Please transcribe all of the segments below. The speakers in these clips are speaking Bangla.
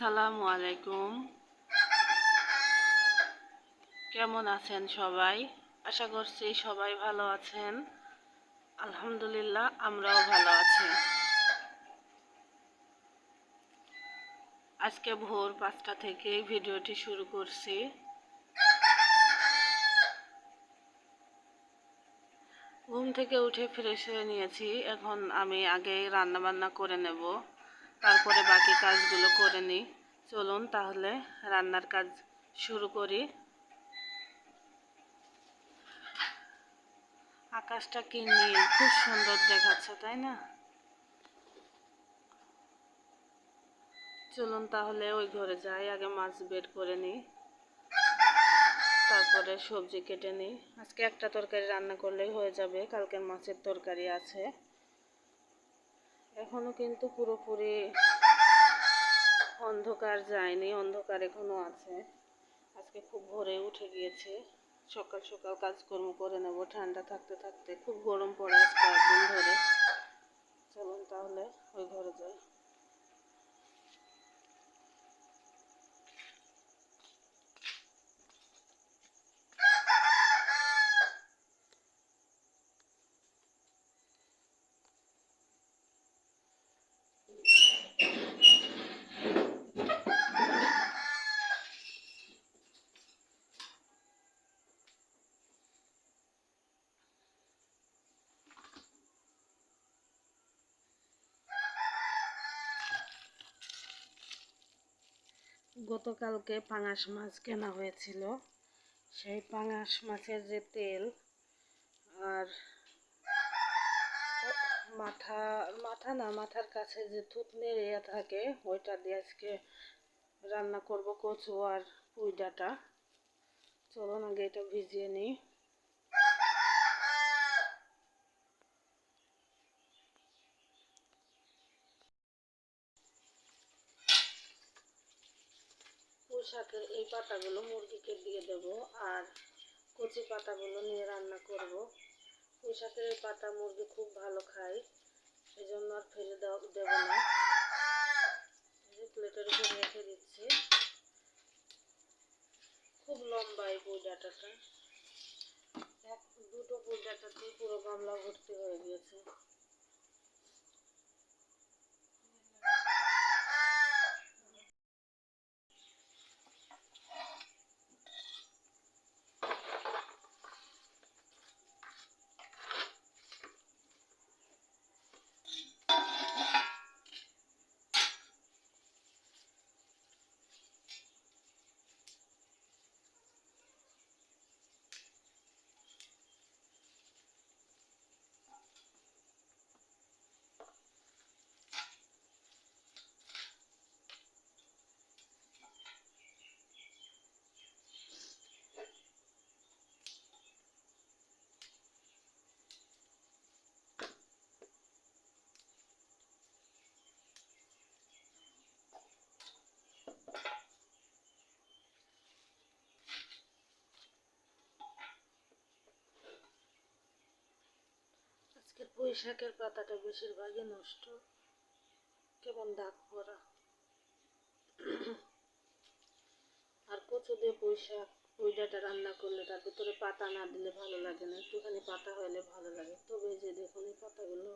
আসসালামু আলাইকুম। কেমন আছেন সবাই? আশা করছি সবাই ভালো আছেন। আলহামদুলিল্লাহ, আমরাও ভালো আছি। আজকে ভোর পাঁচটা থেকে ভিডিওটি শুরু করছি। ঘুম থেকে উঠে ফ্রেশ হয়ে নিয়েছি। এখন আমি আগে রান্না বান্না করে নেব। তারপরে বাকি কাজগুলো করে নিই। চলুন তাহলে রান্নার কাজ শুরু করি। আকাশটা কি নীল? খুব সুন্দর দেখাচ্ছে, তাই না? চলুন তাহলে ওই ঘরে যাই, আগে মাছ বের করে নিই। তারপরে সবজি কেটে নিই। আজকে একটা তরকারি রান্না করলেই হয়ে যাবে, কালকের মাছের তরকারি আছে। এখনও কিন্তু পুরোপুরি অন্ধকার যায়নি, অন্ধকার এখনও আছে। আজকে খুব ভোরে উঠে গিয়েছে। সকাল সকাল কাজকর্ম করে নেব, ঠান্ডা থাকতে থাকতে। খুব গরম পড়ে আজকে একদিন ধরে। চলুন তাহলে ওই ঘরে যাই। গতকালকে পাঙাশ মাছ কেনা হয়েছিল। সেই পাঙাশ মাছের যে তেল আর মাথা মাথা না, মাথার কাছে যে থুতনি ইয়ে থাকে, ওইটা দিয়ে আজকে রান্না করব কচু আর পুঁই চলো চলুন আগে এটা ভিজিয়ে নিই পুঁই শাকের এই পাতাগুলো মুরগিকে দিয়ে দেব আর কচি পাতাগুলো নিয়ে রান্না করব। পুঁই শাকের এই পাতা মুরগি খুব ভালো খায় এই জন্য আর ফেলে দেবো না। প্লেটের উপর রেখে দিচ্ছি। খুব লম্বা এই পুঁই ডাঁটাটা এক, দুটো পুঁই ডাঁটাতেই পুরো গামলা ভর্তি হয়ে গিয়েছে। পুঁই শাকের পাতাটা বেশিরভাগই নষ্ট। কেমন দাগ পড়া। আর কচু দিয়ে পুঁই শাক পুঁই ডাঁটা রান্না করলে তার ভিতরে পাতা না দিলে ভালো লাগে না। একটুখানি পাতা হলে ভালো লাগে। তবে যে দেখুন এই পাতাগুলো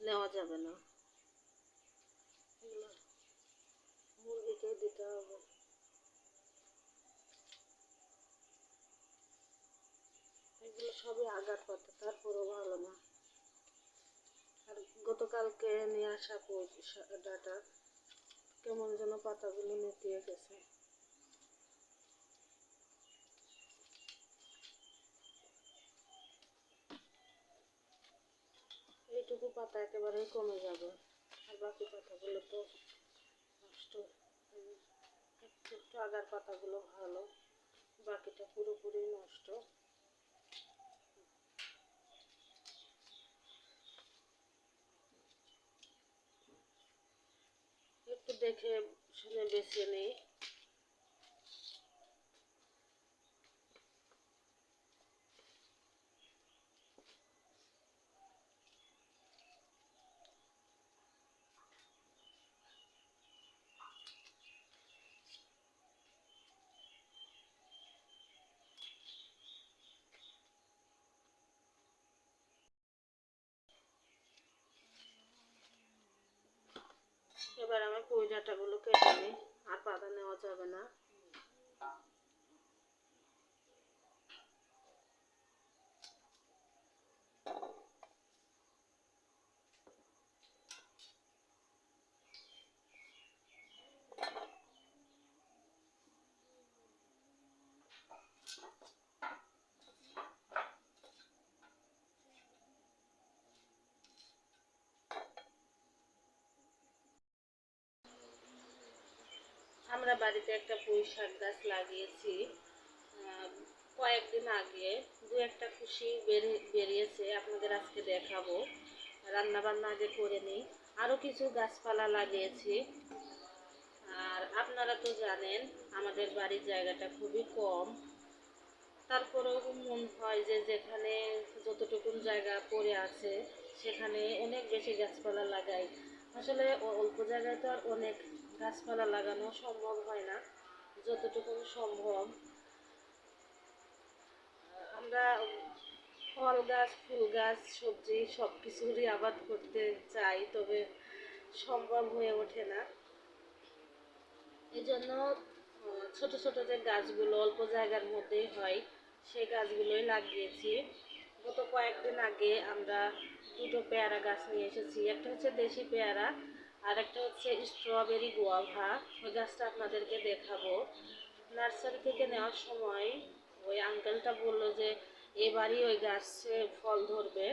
নেওয়া যাবে না। এগুলো মুরগিকে দিতে হবে। এগুলো সবই আগার পাতা, তারপরেও ভালো না। গতকালকে নিয়ে আসা ডাটা কেমন যেন পাতাগুলো নেতিয়ে গেছে। এইটুকু পাতা একেবারেই কমে যাবে, আর বাকি পাতাগুলো তো নষ্ট একটু আগার পাতাগুলো ভালো, বাকিটা পুরোপুরি নষ্ট একটু দেখে শুনে বেছে নিই। অন্ধকারে আমি পুঁই ডাঁটাগুলো কেটে নিই আর পাতা নেওয়া যাবে না। আমরা বাড়িতে একটা পুঁই শাক গাছ লাগিয়েছি কয়েকদিন আগে। দু একটা খুশি বেরি- বেরিয়েছে, আপনাদের আজকে দেখাবো। রান্না বান্না আগে করে নিই। আরও কিছু গাছপালা লাগিয়েছি। আর আপনারা তো জানেন, আমাদের বাড়ির জায়গাটা খুবই কম। তারপরেও মন হয় যে যেখানে যতটুকুন জায়গা পড়ে আছে, সেখানে অনেক বেশি গাছপালা লাগাই। আসলে অল্প জায়গায় তো আর অনেক গাছপালা লাগানো সম্ভব হয় না, যতটুকু সম্ভব। আমরা ফল গাছ, ফুল গাছ, সবজি সব কিছুরই আবাদ করতে চাই, তবে সম্ভব হয়ে ওঠে না। এই জন্য ছোট ছোট যে গাছগুলো অল্প জায়গার মধ্যেই হয়, সেই গাছগুলোই লাগিয়েছি। গত কয়েকদিন আগে আমরা দুটো পেয়ারা গাছ নিয়ে এসেছি। একটা হচ্ছে দেশি পেয়ারা আর একটা হচ্ছে স্ট্রবেরি গোয়াভা ওই গাছটা আপনাদেরকে দেখাবো। নার্সারি থেকে নেওয়ার সময় ওই আঙ্কেলটা বলল যে, এবারই ওই গাছে ফল ধরবে।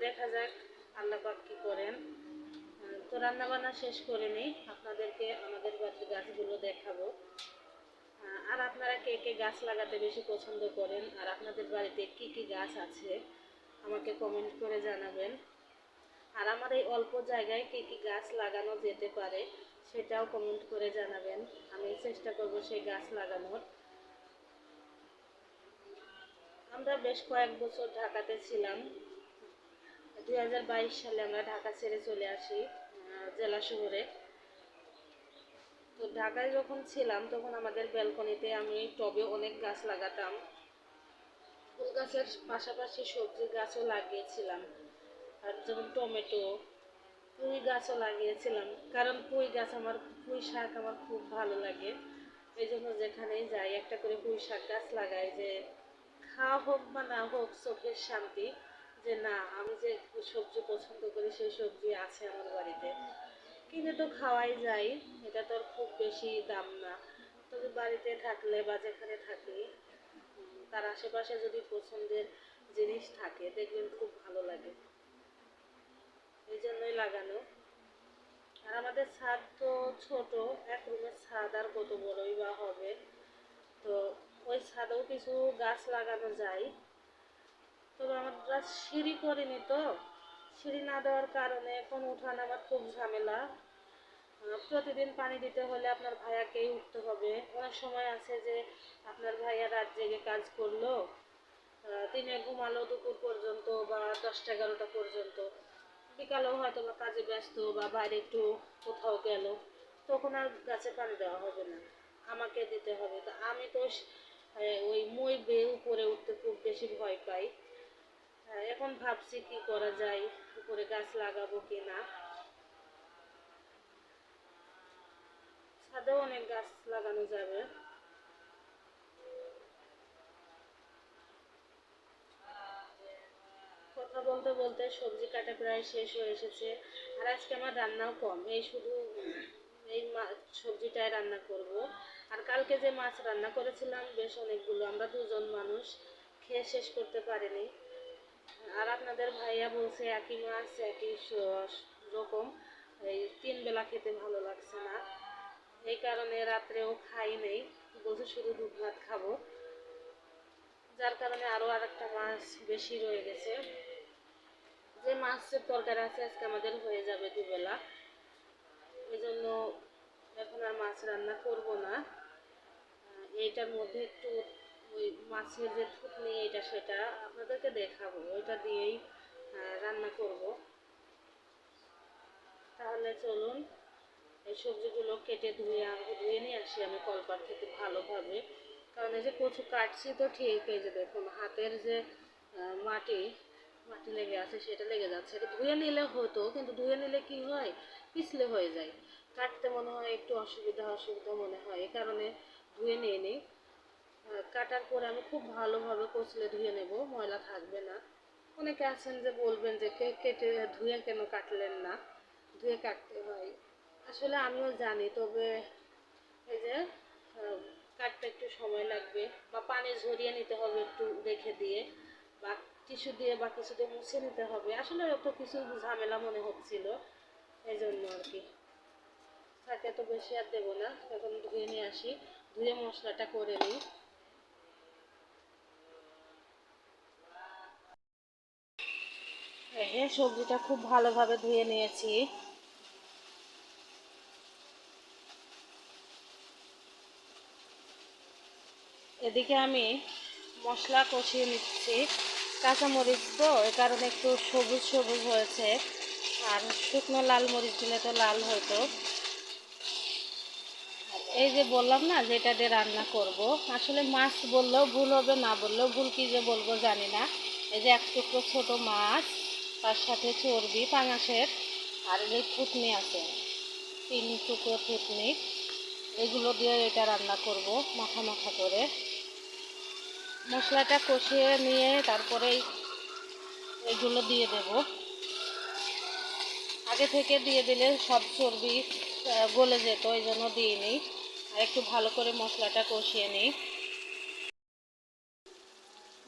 দেখা যাক আল্লাহ পাক কী করেন। তো রান্নাবান্না শেষ করে নিই। আপনাদেরকে আমাদের বাড়ির গাছগুলো দেখাবো। আর আপনারা কে কে গাছ লাগাতে বেশি পছন্দ করেন? আর আপনাদের বাড়িতে কি কি গাছ আছে? আমাকে কমেন্ট করে জানাবেন। আর আমার এই অল্প জায়গায় কী কী গাছ লাগানো যেতে পারে সেটাও কমেন্ট করে জানাবেন। আমি চেষ্টা করব সেই গাছ লাগানোর। আমরা বেশ কয়েক বছর ঢাকাতে ছিলাম। দুই হাজার বাইশ সালে আমরা ঢাকা ছেড়ে চলে আসি জেলা শহরে। তো ঢাকায় যখন ছিলাম, তখন আমাদের ব্যালকনিতে আমি টবে অনেক গাছ লাগাতাম। ফুল গাছের পাশাপাশি সবজি গাছও লাগিয়েছিলাম। আর যেমন টমেটো, পুঁই গাছও লাগিয়েছিলাম। কারণ পুঁই গাছ আমার, পুঁই শাক আমার খুব ভালো লাগে। এই জন্য যেখানেই যাই, একটা করে পুঁই শাক গাছ লাগাই যে খাওয়া হোক বা না হোক, চোখের শান্তি যে না, আমি যে সবজি পছন্দ করি, সেই সবজি আছে আমার বাড়িতে। কিনে তো খাওয়াই যায় এটা তো খুব বেশি দাম না। তবে বাড়িতে থাকলে বা যেখানে থাকি তার আশেপাশে যদি পছন্দের জিনিস থাকে, দেখবেন খুব ভালো লাগে। এই জন্যই লাগানো আর আমাদের ছাদ তো ছোট, এক রুমের ছাদ আর কত বড়ই বা হবে। তো ওই ছাদেও কিছু গাছ লাগানো যায়। তবে আমরা সিঁড়ি করিনি তো। সিঁড়ি না দেওয়ার কারণে এখন উঠান আমার খুব ঝামেলা। প্রতিদিন পানি দিতে হলে আপনার ভাইয়াকেই উঠতে হবে। অনেক সময় আছে যে আপনার ভাইয়া রাত জেগে কাজ করল দিনে ঘুমালো দুপুর পর্যন্ত বা দশটা এগারোটা পর্যন্ত। বিকালেও হয়তো বা কাজে ব্যস্ত বা বাইরে একটু কোথাও গেল তখন আর গাছে পানি দেওয়া হবে না। আমাকে দিতে হবে। তো আমি তো ওই মই বেয়ে উপরে উঠতে খুব বেশি ভয় পাই। হ্যাঁ, এখন ভাবছি কি করা যায় উপরে গাছ লাগাবো কি না ছাদেও অনেক গাছ লাগানো যাবে। কথা বলতে বলতে সবজি কাটা প্রায় শেষ হয়ে এসেছে। আর আজকে আমার রান্নাও কম। এই শুধু এই সবজিটাই রান্না করব। আর কালকে যে মাছ রান্না করেছিলাম, বেশ অনেকগুলো। আমরা দুজন মানুষ, খেয়ে শেষ করতে পারিনি। আর আপনাদের ভাইয়া বলছে, একই মাছ, একই রকম। এই তিন বেলা খেতে ভালো লাগছে না। এই কারণে রাত্রেও খাই নেই। বলছে শুধু দুধ ভাত খাব। যার কারণে আরও আর একটা মাছ বেশি রয়ে গেছে। যে মাছের তরকারি আছে আজকে আমাদের হয়ে যাবে দুবেলা। এই জন্য এখন আর মাছ রান্না করব না। এইটার মধ্যে একটু ওই মাছের যে থুতনি এটা সেটা আপনাদেরকে দেখাবো। ওইটা দিয়েই রান্না করব। তাহলে চলুন, এই সবজিগুলো কেটে ধুয়ে ধুয়ে নিয়ে আসি আমি কলপার থেকে ভালোভাবে। কারণ এই যে কচু কাটছি তো ঠিক, এই যে দেখুন, হাতের যে মাটি মাটি লেগে আছে, সেটা লেগে যাচ্ছে। এটা ধুয়ে নিলে হতো, কিন্তু ধুয়ে নিলে কি হয়? পিছলে হয়ে যায়। কাটতে মনে হয় একটু অসুবিধা অসুবিধা মনে হয়। এই কারণে ধুয়ে নিয়ে নিই কাটার পরে আমি খুব ভালোভাবে কচলে ধুয়ে নেব, ময়লা থাকবে না। অনেকে আছেন যে বলবেন যে কেটে ধুয়ে কেন কাটলেন না? ধুয়ে কাটতে হয়। আসলে আমিও জানি, তবে এই যে কাটতে একটু সময় লাগবে, বা পানি ঝরিয়ে নিতে হবে একটু রেখে দিয়ে, বা টিস্যু দিয়ে বা কিছু দিয়ে মুছে নিতে হবে। আসলে অত কিছু ঝামেলা মনে হচ্ছিল। এই জন্য আর কি। থাকে তো বেশি আর দেবো না। এখন ধুয়ে নিয়ে আসি। ধুয়ে মশলাটা করে নিই। হ্যাঁ সবজিটা খুব ভালোভাবে ধুয়ে নিয়েছি। এদিকে আমি মশলা কষিয়ে নিচ্ছি। কাঁচামরিচ তো, এ কারণে একটু সবুজ সবুজ হয়েছে। আর শুকনো লাল মরিচ দিলে তো লাল হতো। এই যে বললাম না যেটা দিয়ে রান্না করব, আসলে মাছ বললেও ভুল হবে, না বললেও ভুল, কি যে বলব জানি না। এই যে এক টুকরো ছোটো মাছ, তার সাথে চর্বি পাঙাশের, আর যে থুতনি আছে, তিন টুকরো থুতনি, এগুলো দিয়ে এটা রান্না করব মাখা মাখা করে। মশলাটা কষিয়ে নিয়ে তারপরে এগুলো দিয়ে দেব। আগে থেকে দিয়ে দিলে সব চর্বি গলে যেত, ওই জন্য দিইনি। আর একটু ভালো করে মশলাটা কষিয়ে নিই।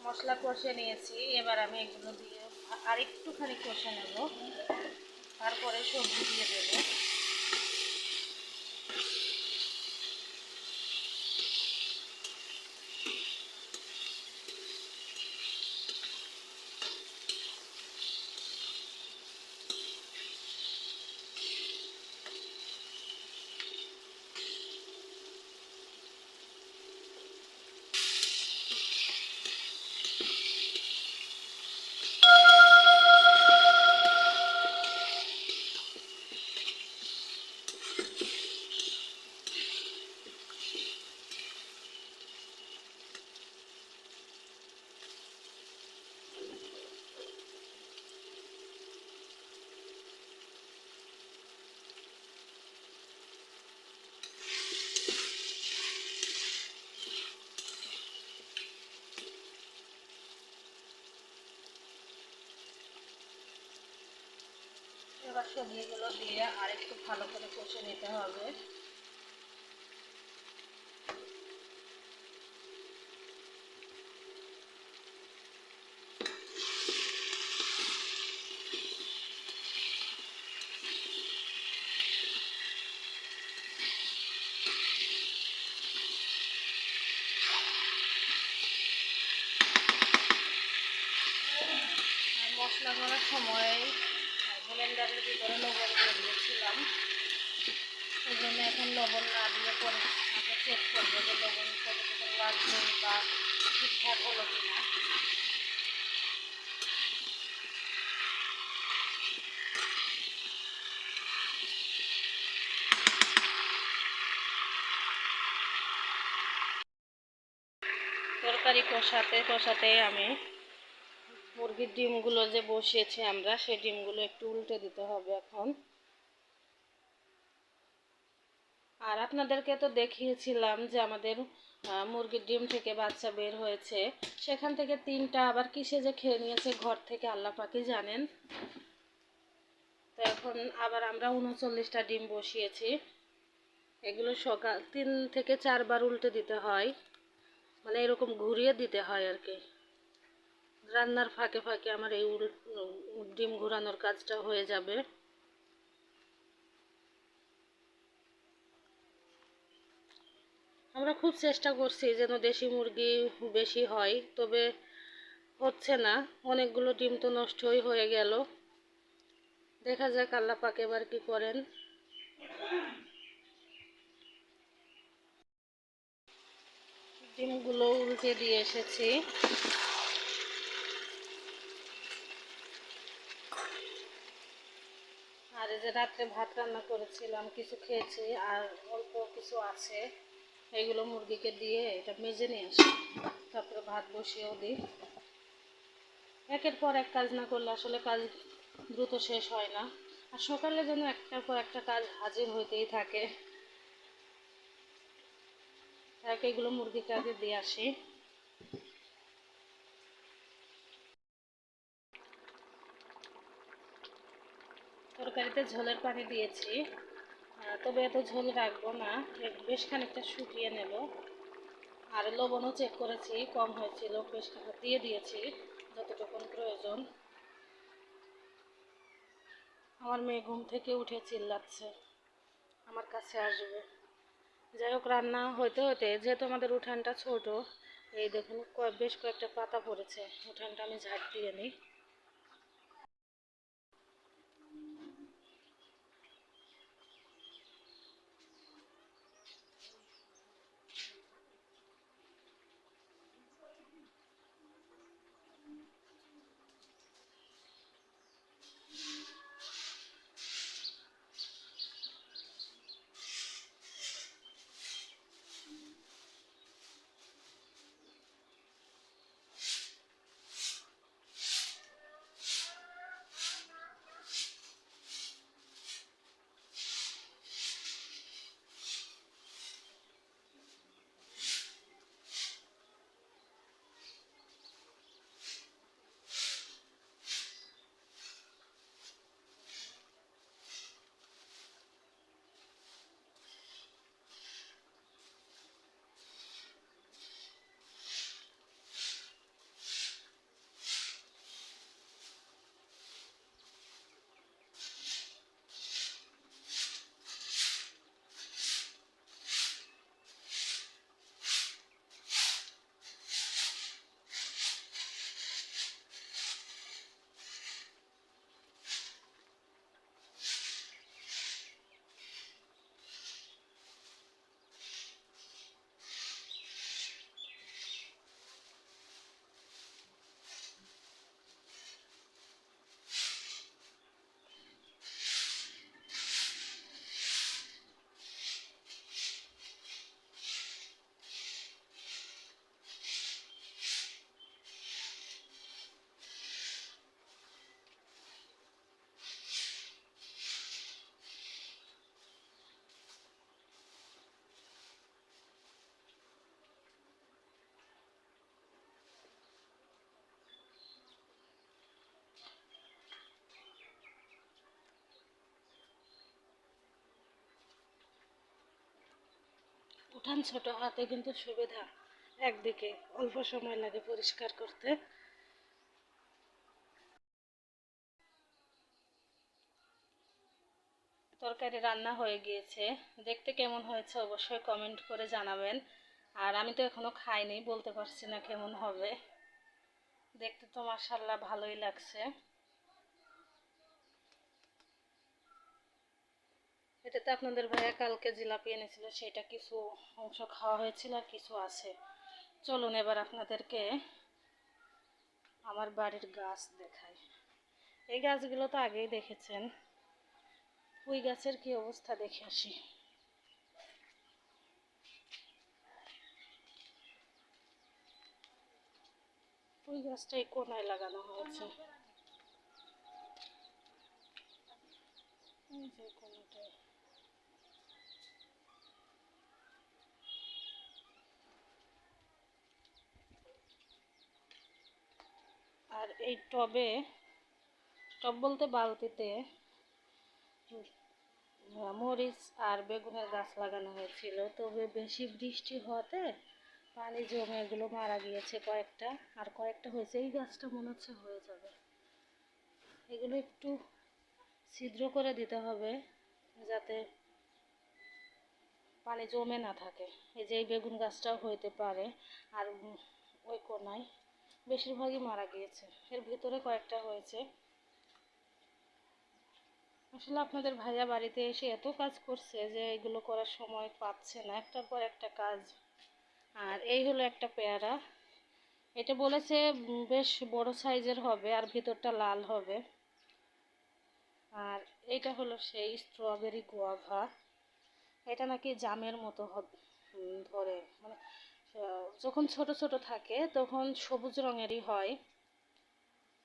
মশলা কষিয়ে নিয়েছি, এবার আমি এগুলো দিয়ে আ- আর একটুখানি কষে নেব। তারপরে সবজি দিয়ে দেবো। এবার সবজিগুলো দিয়ে আর একটু ভালো করে কষে নিতে হবে। মশলা করার সময় ব্লেন্ডারের ভিতরে লবণ দিয়ে দিয়েছিলাম ওই জন্য এখন লবণ না দিয়ে পরে আগে চেক করব যে লবণ কতটুকু লাগবে বা ঠিকঠাক হলো কিনা। তরকারি কষাতে কষাতে আমি মুরগির ডিমগুলো যে বসিয়েছি আমরা, সেই ডিমগুলো একটু উল্টে দিতে হবে এখন। আর আপনাদেরকে তো দেখিয়েছিলাম যে আমাদের মুরগির ডিম থেকে বাচ্চা বের হয়েছে। সেখান থেকে তিনটা আবার কিসে যে খেয়ে নিয়েছে ঘর থেকে আল্লাহ পাকি জানেন। তো এখন আবার আমরা উনচল্লিশটা ডিম বসিয়েছি। এগুলো সকাল তিন থেকে চারবার উল্টে দিতে হয়। মানে এরকম ঘুরিয়ে দিতে হয় আর কি। রান্নার ফাঁকে ফাঁকে আমার এই ডিম ঘোরানোর কাজটা হয়ে যাবে। আমরা খুব চেষ্টা করছি যেন দেশি মুরগি বেশি হয়, তবে হচ্ছে না। অনেকগুলো ডিম তো নষ্টই হয়ে গেল। দেখা যাক আল্লাহ পাক এবার কি করেন। ডিমগুলো উল্টে দিয়ে এসেছি। আর এই যে রাত্রে ভাত রান্না করেছিলাম, কিছু খেয়েছি আর অল্প কিছু আছে, এগুলো মুরগিকে দিয়ে এটা মেজে নিয়ে আসি। তারপরে ভাত বসিয়েও দিই। একের পর এক কাজ না করলে আসলে কাজ দ্রুত শেষ হয় না। আর সকালে যেন একটার পর একটা কাজ হাজির হইতেই থাকে। তাকে এগুলো মুরগিকে আগে দিয়ে আসি। তরকারিতে ঝোলের পানি দিয়েছি। তবে এত ঝোল রাখব না বেশ খানিকটা শুকিয়ে নেব। আর লবণও চেক করেছি, কম হয়েছিল, বেশ খানিকটা দিয়ে দিয়েছি যতটুকু প্রয়োজন। আমার মেয়ে ঘুম থেকে উঠে চিল্লাচ্ছে। আমার কাছে আসবে। যাই হোক, রান্না হইতে হইতে, যেহেতু আমাদের উঠানটা ছোট, এই দেখুন বেশ কয়েকটা পাতা পড়েছে। উঠানটা আমি ঝাড় দিয়ে নিই। উঠান ছোট হাতে কিন্তু সুবিধা। একদিকে অল্প সময় লাগে পরিষ্কার করতে। তরকারি রান্না হয়ে গিয়েছে। দেখতে কেমন হয়েছে অবশ্যই কমেন্ট করে জানাবেন। আর আমি তো এখনও খাইনি, বলতে পারছি না কেমন হবে। দেখতে তো মাসাল্লাহ ভালোই লাগছে। এটাতে আপনাদের ভাইয়া কালকে জিলাপি এনেছিল, সেটা কিছু অংশ খাওয়া হয়েছিল আর কিছু আছে। চলুন এবার আপনাদেরকে আমার বাড়ির গাছ দেখাই। এই গাছগুলো তো আগেই দেখেছেন। ওই গাছের কি অবস্থা দেখে আসি। ওই গাছটা এই কোনায় লাগানো হয়েছে। এই যে আর এই টবে, টব বলতে বালতিতে মরিচ আর বেগুনের গাছ লাগানো হয়েছিল। তবে বেশি বৃষ্টি হওয়াতে পানি জমে এগুলো মারা গিয়েছে কয়েকটা, আর কয়েকটা হয়েছে। এই গাছটা মনে হচ্ছে হয়ে যাবে। এগুলো একটু ছিদ্র করে দিতে হবে যাতে পানি জমে না থাকে। এই যে এই বেগুন গাছটাও হইতে পারে, আর ওই কোনায় বেশিরভাগই মারা গিয়েছে। এর ভিতরে কয়েকটা হয়েছে। আসলে আপনাদের ভাইয়া বাড়িতে এসে এত কাজ করছে যে এগুলো করার সময় পাচ্ছে না। একটার পর একটা কাজ। আর এই হলো একটা পেয়ারা। এটা বলেছে বেশ বড় সাইজের হবে আর ভিতরটা লাল হবে। আর এটা হলো সেই স্ট্রবেরি গোয়াভা। এটা নাকি জামের মতো ধরে। মানে যখন ছোট ছোট থাকে তখন সবুজ রঙেরই হয়।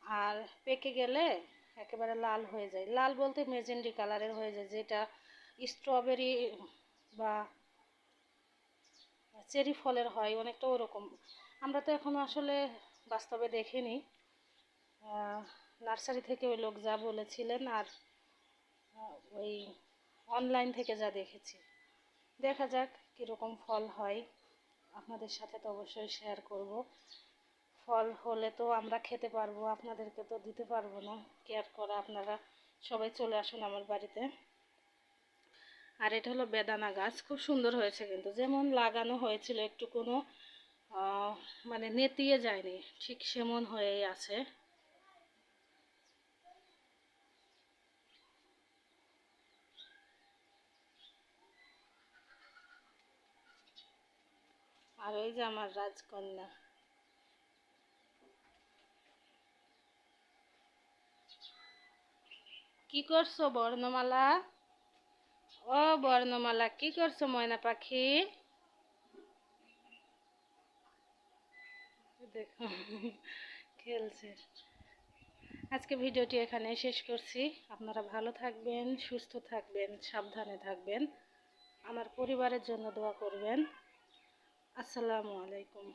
আর পেকে গেলে একেবারে লাল হয়ে যায়। লাল বলতে মেজেন্ডি কালারের হয়ে যায়, যেটা স্ট্রবেরি বা চেরি ফলের হয়, অনেকটা ওরকম। আমরা তো এখন আসলে বাস্তবে দেখিনি। নার্সারি থেকে ওই লোক যা বলেছিলেন আর ওই অনলাইন থেকে যা দেখেছি। দেখা যাক কীরকম ফল হয়। আপনাদের সাথে তো অবশ্যই শেয়ার করব। ফল হলে তো আমরা খেতে পারব, আপনাদেরকে তো দিতে পারব না। কেয়ার করা আপনারা সবাই চলে আসুন আমার বাড়িতে। আর এটা হলো বেদানা গাছ, খুব সুন্দর হয়েছে কিন্তু। যেমন লাগানো হয়েছিল একটু কোনো মানে নেতিয়ে যায়নি, ঠিক সেমন হয়েই আছে। আর ওই যে আমার রাজকন্যা। কি করছ বর্ণমালা? ও বর্ণমালা, কি করছ ময়না পাখি? দেখো, খেলছে। আজকে ভিডিওটি এখানে শেষ করছি। আপনারা ভালো থাকবেন, সুস্থ থাকবেন, সাবধানে থাকবেন। আমার পরিবারের জন্য দোয়া করবেন। আসসালামু আলাইকুম।